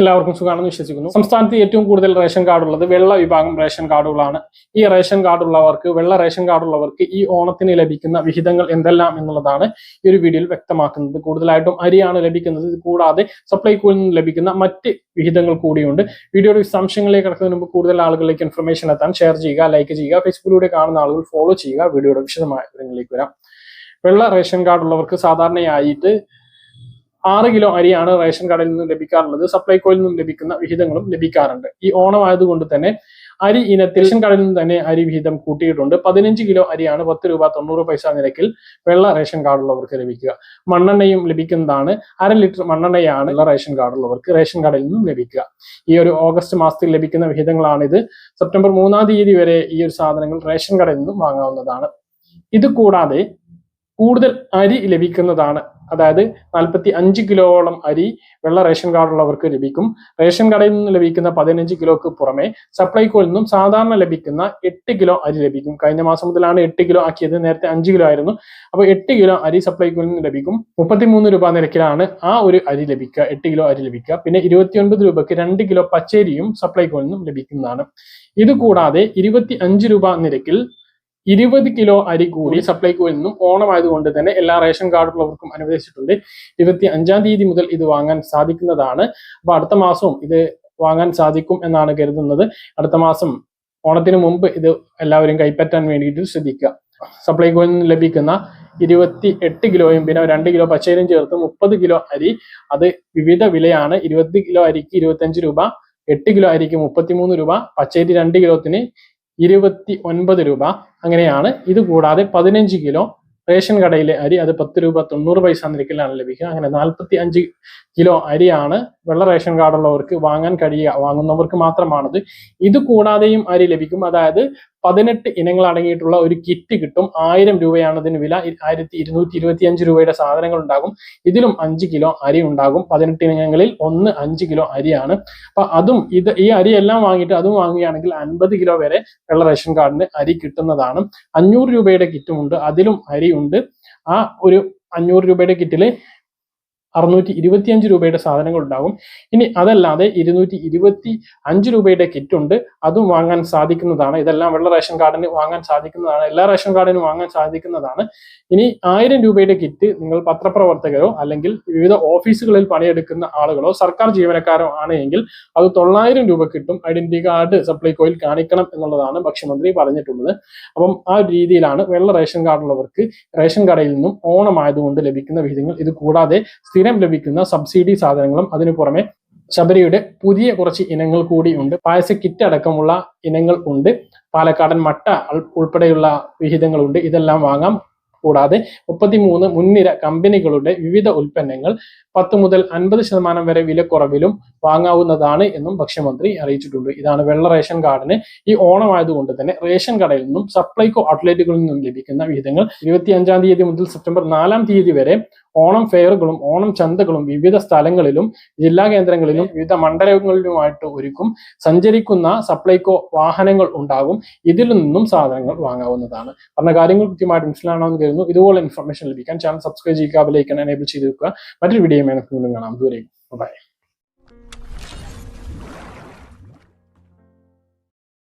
എല്ലാവർക്കും സുഖമാണെന്ന് വിശ്വസിക്കുന്നു. സംസ്ഥാനത്ത് ഏറ്റവും കൂടുതൽ റേഷൻ കാർഡ് ഉള്ളത് വെള്ള വിഭാഗം റേഷൻ കാർഡുകളാണ്. ഈ റേഷൻ കാർഡ് ഉള്ളവർക്ക് വെള്ള റേഷൻ കാർഡ് ഉള്ളവർക്ക് ഈ ഓണത്തിന് ലഭിക്കുന്ന വിഹിതങ്ങൾ എന്തെല്ലാം എന്നുള്ളതാണ് ഈ ഒരു വീഡിയോയിൽ വ്യക്തമാക്കുന്നത്. കൂടുതലായിട്ടും അരിയാണ് ലഭിക്കുന്നത്. കൂടാതെ സപ്ലൈകോയിൽ നിന്ന് ലഭിക്കുന്ന മറ്റ് വിഹിതങ്ങൾ കൂടിയുണ്ട്. വീഡിയോയുടെ വിശദാംശങ്ങളിലേക്ക് കിടക്കുന്നതിന് മുമ്പ് കൂടുതൽ ആളുകളിലേക്ക് ഇൻഫർമേഷൻ എത്താൻ ഷെയർ ചെയ്യുക ലൈക്ക് ചെയ്യുക ഫേസ്ബുക്കിലൂടെ കാണുന്ന ആളുകൾ ഫോളോ ചെയ്യുക. വീഡിയോയുടെ വിശദമായ വിവരങ്ങളിലേക്ക് വരാം. വെള്ള റേഷൻ കാർഡ് ഉള്ളവർക്ക് സാധാരണയായിട്ട് ആറ് കിലോ അരിയാണ് റേഷൻ കടയിൽ നിന്നും ലഭിക്കാറുള്ളത്. സപ്ലൈകോയിൽ നിന്നും ലഭിക്കുന്ന വിഹിതങ്ങളും ലഭിക്കാറുണ്ട്. ഈ ഓണം ആയതുകൊണ്ട് തന്നെ അരി ഇനത്തിൽ റേഷൻ കടയിൽ നിന്ന് തന്നെ അരി വിഹിതം കൂട്ടിയിട്ടുണ്ട്. പതിനഞ്ച് കിലോ അരിയാണ് പത്ത് രൂപ തൊണ്ണൂറ് പൈസ നിരക്കിൽ വെള്ള റേഷൻ കാർഡുള്ളവർക്ക് ലഭിക്കുക. മണ്ണെണ്ണയും ലഭിക്കുന്നതാണ്. അര ലിറ്റർ മണ്ണെണ്ണയാണ് റേഷൻ കാർഡുള്ളവർക്ക് റേഷൻ കടയിൽ നിന്നും ലഭിക്കുക. ഈ ഒരു ഓഗസ്റ്റ് മാസത്തിൽ ലഭിക്കുന്ന വിഹിതങ്ങളാണിത്. സെപ്റ്റംബർ മൂന്നാം തീയതി വരെ ഈ ഒരു സാധനങ്ങൾ റേഷൻ കടയിൽ നിന്നും വാങ്ങാവുന്നതാണ്. ഇത് കൂടാതെ കൂടുതൽ അരി ലഭിക്കുന്നതാണ് അതായത് നാൽപ്പത്തി അഞ്ച് കിലോളം അരി വെള്ള റേഷൻ കാർഡുള്ളവർക്ക് ലഭിക്കും. റേഷൻ കടയിൽ നിന്ന് ലഭിക്കുന്ന പതിനഞ്ച് കിലോക്ക് പുറമെ സപ്ലൈകോയിൽ നിന്നും സാധാരണ ലഭിക്കുന്ന എട്ട് കിലോ അരി ലഭിക്കും. കഴിഞ്ഞ മാസം മുതലാണ് എട്ട് കിലോ ആക്കിയത്. നേരത്തെ അഞ്ച് കിലോ ആയിരുന്നു. അപ്പോൾ എട്ട് കിലോ അരി സപ്ലൈകോയിൽ നിന്ന് ലഭിക്കും. മുപ്പത്തിമൂന്ന് രൂപ നിരക്കിലാണ് ആ ഒരു അരി ലഭിക്കുക. എട്ട് കിലോ അരി ലഭിക്കുക. പിന്നെ ഇരുപത്തിയൊൻപത് രൂപയ്ക്ക് രണ്ട് കിലോ പച്ചരിയും സപ്ലൈകോയിൽ നിന്നും ലഭിക്കുന്നതാണ്. ഇത് കൂടാതെ ഇരുപത്തി അഞ്ച് രൂപ നിരക്കിൽ ഇരുപത് കിലോ അരി കൂടി സപ്ലൈകോയിൽ നിന്നും ഓണമായതുകൊണ്ട് തന്നെ എല്ലാ റേഷൻ കാർഡുള്ളവർക്കും അനുവദിച്ചിട്ടുണ്ട്. ഇരുപത്തി അഞ്ചാം തീയതി മുതൽ ഇത് വാങ്ങാൻ സാധിക്കുന്നതാണ്. അപ്പൊ അടുത്ത മാസവും ഇത് വാങ്ങാൻ സാധിക്കും എന്നാണ് കരുതുന്നത്. അടുത്ത മാസം ഓണത്തിന് മുമ്പ് ഇത് എല്ലാവരും കൈപ്പറ്റാൻ വേണ്ടിയിട്ട് ശ്രദ്ധിക്കുക. സപ്ലൈകോയിൽ നിന്ന് ലഭിക്കുന്ന ഇരുപത്തി എട്ട് കിലോയും പിന്നെ രണ്ട് കിലോ പച്ചരിയും ചേർത്ത് മുപ്പത് കിലോ അരി. അത് വിവിധ വിലയാണ്. ഇരുപത് കിലോ അരിക്ക് ഇരുപത്തഞ്ച് രൂപ എട്ട് കിലോ അരിക്ക് മുപ്പത്തിമൂന്ന് രൂപ പച്ചരി രണ്ട് കിലോത്തിന് ഇരുപത്തി ഒൻപത് രൂപ അങ്ങനെയാണ്. ഇത് കൂടാതെ പതിനഞ്ച് കിലോ റേഷൻ കടയിലെ അരി അത് പത്ത് രൂപ തൊണ്ണൂറ് പൈസ നിരക്കിലാണ് ലഭിക്കുക. അങ്ങനെ നാൽപ്പത്തി അഞ്ച് കിലോ അരിയാണ് വെള്ള റേഷൻ കാർഡുള്ളവർക്ക് വാങ്ങാൻ കഴിയുക വാങ്ങുന്നവർക്ക് മാത്രമാണത്. ഇത് കൂടാതെയും അരി ലഭിക്കും. അതായത് പതിനെട്ട് ഇനങ്ങൾ അടങ്ങിയിട്ടുള്ള ഒരു കിറ്റ് കിട്ടും. ആയിരം രൂപയാണ് ഇതിന് വില. ആയിരത്തി ഇരുന്നൂറ്റി ഇരുപത്തി അഞ്ച് രൂപയുടെ സാധനങ്ങൾ ഉണ്ടാകും. ഇതിലും അഞ്ച് കിലോ അരി ഉണ്ടാകും. പതിനെട്ട് ഇനങ്ങളിൽ ഒന്ന് അഞ്ച് കിലോ അരിയാണ്. അപ്പൊ അതും ഇത് ഈ അരി എല്ലാം വാങ്ങിയിട്ട് അതും വാങ്ങുകയാണെങ്കിൽ അൻപത് കിലോ വരെ വെള്ള റേഷൻ കാർഡിന് അരി കിട്ടുന്നതാണ്. അഞ്ഞൂറ് രൂപയുടെ കിറ്റും ഉണ്ട്. അതിലും അരി ഉണ്ട്. ആ ഒരു അഞ്ഞൂറ് രൂപയുടെ കിറ്റിൽ അറുന്നൂറ്റി ഇരുപത്തിയഞ്ച് രൂപയുടെ സാധനങ്ങൾ ഉണ്ടാകും ഇനി അതല്ലാതെ ഇരുന്നൂറ്റി ഇരുപത്തി അഞ്ച് രൂപയുടെ കിറ്റ് ഉണ്ട് അതും വാങ്ങാൻ സാധിക്കുന്നതാണ്. ഇതെല്ലാം വെള്ള റേഷൻ കാർഡിന് വാങ്ങാൻ സാധിക്കുന്നതാണ്. എല്ലാ റേഷൻ കാർഡിനും വാങ്ങാൻ സാധിക്കുന്നതാണ്. ഇനി ആയിരം രൂപയുടെ കിറ്റ് നിങ്ങൾ പത്രപ്രവർത്തകരോ അല്ലെങ്കിൽ വിവിധ ഓഫീസുകളിൽ പണിയെടുക്കുന്ന ആളുകളോ സർക്കാർ ജീവനക്കാരോ ആണ് എങ്കിൽ അത് തൊള്ളായിരം രൂപ കിട്ടും. ഐഡന്റിറ്റി കാർഡ് സപ്ലൈകോയിൽ കാണിക്കണം എന്നുള്ളതാണ് ഭക്ഷ്യമന്ത്രി പറഞ്ഞിട്ടുള്ളത്. അപ്പം ആ ഒരു രീതിയിലാണ് വെള്ള റേഷൻ കാർഡുള്ളവർക്ക് റേഷൻ കടയിൽ നിന്നും ഓണമായതുകൊണ്ട് ലഭിക്കുന്ന വിഹിതങ്ങൾ. ഇത് കൂടാതെ സ്ഥിരം ലഭിക്കുന്ന സബ്സിഡി സാധനങ്ങളും അതിനു പുറമെ ശബരിയുടെ പുതിയ കുറച്ച് ഇനങ്ങൾ കൂടി ഉണ്ട്. പായസ കിറ്റ് അടക്കമുള്ള ഇനങ്ങൾ ഉണ്ട്. പാലക്കാടൻ മട്ട ഉൾ- ഉൾപ്പെടെയുള്ള വിഹിതങ്ങളുണ്ട് ഇതെല്ലാം വാങ്ങാം. കൂടാതെ മുപ്പത്തിമൂന്ന് മുൻനിര കമ്പനികളുടെ വിവിധ ഉൽപ്പന്നങ്ങൾ പത്ത് മുതൽ അൻപത് ശതമാനം വരെ വിലക്കുറവിലും വാങ്ങാവുന്നതാണ് എന്നും ഭക്ഷ്യമന്ത്രി അറിയിച്ചിട്ടുണ്ട്. ഇതാണ് വെള്ള റേഷൻ കാർഡിന് ഈ ഓണമായതുകൊണ്ട് തന്നെ റേഷൻ കടയിൽ നിന്നും സപ്ലൈകോ ഔട്ട്ലെറ്റുകളിൽ നിന്നും ലഭിക്കുന്ന വിഹിതങ്ങൾ. ഇരുപത്തി അഞ്ചാം തീയതി മുതൽ സെപ്റ്റംബർ നാലാം തീയതി വരെ ഓണം ഫെയറുകളും ഓണം ചന്തകളും വിവിധ സ്ഥലങ്ങളിലും ജില്ലാ കേന്ദ്രങ്ങളിലും വിവിധ മണ്ഡലങ്ങളിലുമായിട്ട് ഒരുക്കും. സഞ്ചരിക്കുന്ന സപ്ലൈകോ വാഹനങ്ങൾ ഉണ്ടാകും. ഇതിൽ നിന്നും സാധനങ്ങൾ വാങ്ങാവുന്നതാണ്. പറഞ്ഞ കാര്യങ്ങൾ കൃത്യമായിട്ട് മനസ്സിലാണെന്ന് കരുതുന്നു. ഇതുപോലെ ഇൻഫർമേഷൻ ലഭിക്കാൻ ചാനൽ സബ്സ്ക്രൈബ് ചെയ്യുക ബെലൈക്കൺ എനേബിൾ ചെയ്ത് വെക്കുക. മറ്റൊരു വീഡിയോ കാണാം. ദൂരെ ബൈ